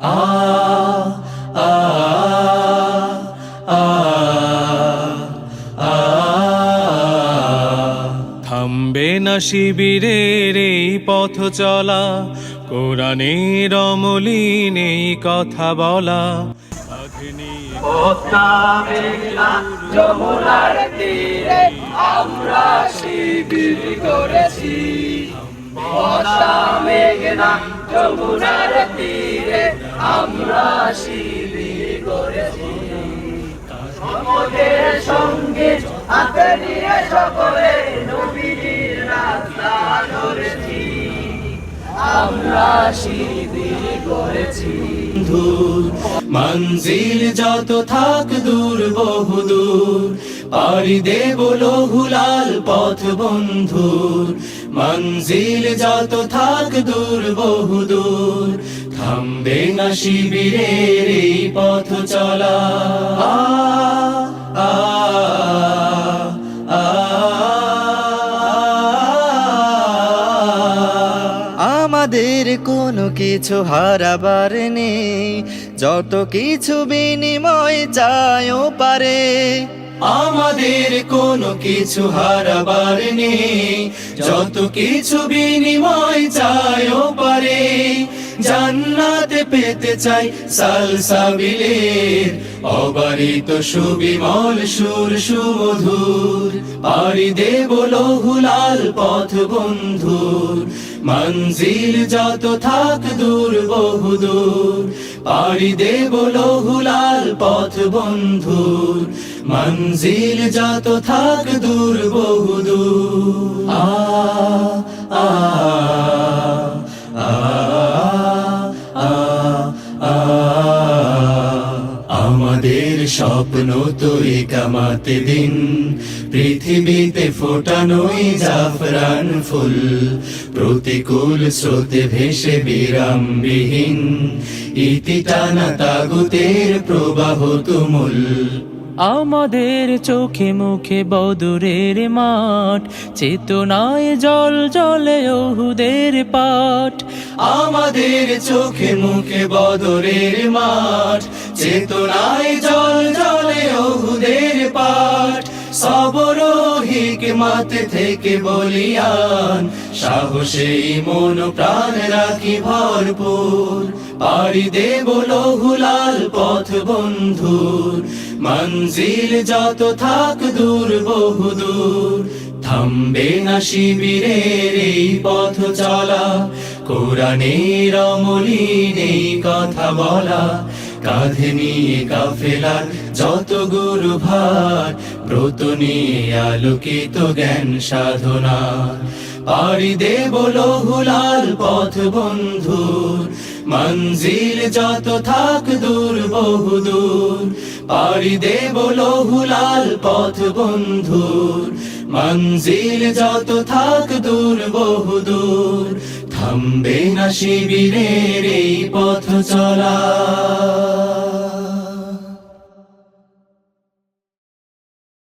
আ আ থামবে না শিবিরের এই পথ চলা, কোরআনের অমলিন এই কথা বলা। করেছি। মেঘনা যমুনার তীরে আমরা শিবির করেছি। আমাদের সঙ্গে হাতে নিয়ে সকলে নবীর রাস্তা ধরেছি। আমরা শিবির করেছি। মঞ্জিল যত থাক দূর, বহু দূর। পাড়ি দেব লহুলাল পথ বন্ধুর। মঞ্জিল যত থাক দূর, বহু দূর। থামবে না শিবিরের এই পথ চলা। আমাদের কোনো কিছু হারাবার নেই। যত কিছু বিনিময় চায়ও পারে। আমাদের কোনো কিছু হারাবার নেই। যত কিছু বিনিময় চাইও পারে। জান্নাতে পেতে চাই সালসাবিলের অবারিত সুবিমল সুর সুমধুর। পারি দেব লহুলাল পথ বন্ধুর। মঞ্জিল যত থাক দূর বহু দূর। পারি দেব লহুলাল পথ বন্ধুর। মঞ্জিল যত থাক দূর বহু দূর। আ আ স্বপ্ন তো কামাতে দিন। পৃথিবীতে ফোটানোই জাফরান ফুল প্রতিকূল স্রোতে ভেসে বিরামবিহীন। ইতি টানা তাগুতের প্রবাহ তুমুল। আমাদের চোখে মুখে বদুরের মাঠ চেতনায় জল জলে ওহুদের পাঠ। আমাদের চোখে মুখে বদরের মাঠ চেতনায় জল জলে ওহুদের পাঠ। সবর হিকমাত থেকে বলিয়ান, সাহসে মন প্রাণ রাখি ভরপুর। পারি দেব লহুলাল পথ বন্ধুর, মঞ্জিল যত থাক দূর বহু দূর। থামবে না শিবিরের এই পথ চলা, কোরআনের অমলিন এই কথা বলা। কাঁধে নিয়ে কাফেলার যত গুরু ভার ব্রত নিয়ে আলোকিত জ্ঞান সাধনা পাড়ি দেব লহুলাল পথ বন্ধুর, মঞ্জিল যত থাক দূর বহু দূর পাড়ি দেব লহুলাল পথ বন্ধুর, মঞ্জিল যত থাক দূর বহু দূর থামবে না শিবিরের এই পথ চলা।